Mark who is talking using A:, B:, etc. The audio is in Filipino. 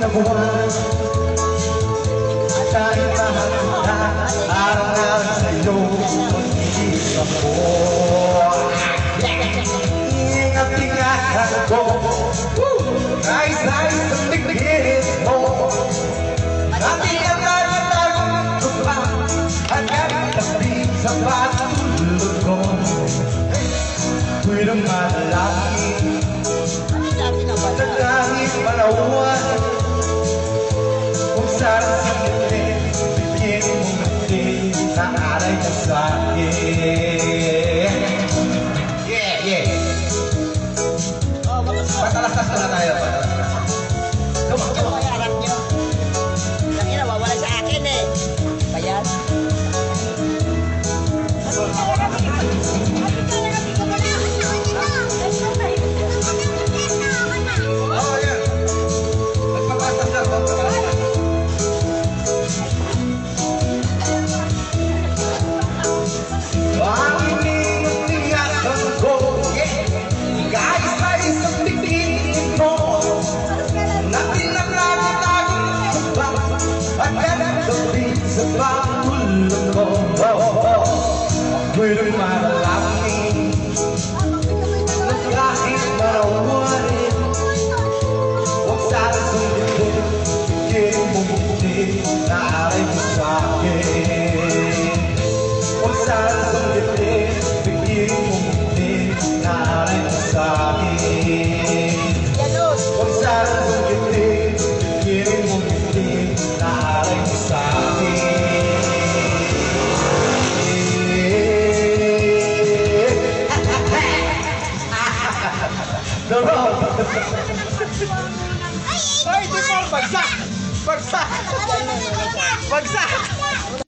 A: na buwan Kahit mahal na araw sa'yo Pag-iisip ko Ingat-ingatan ko. Nais-nais sa tigil mo. Ating ang nagtagong tupa Hanggang tabi sa patulog ko. Tuwing sarsa mulher, pequeno mulher, na área de saque. Gabi sa pangulong ko Ako'y lumalaki Na kahit marawarin road
B: Ay, di ba? Bagsak! Bagsak! Bagsak!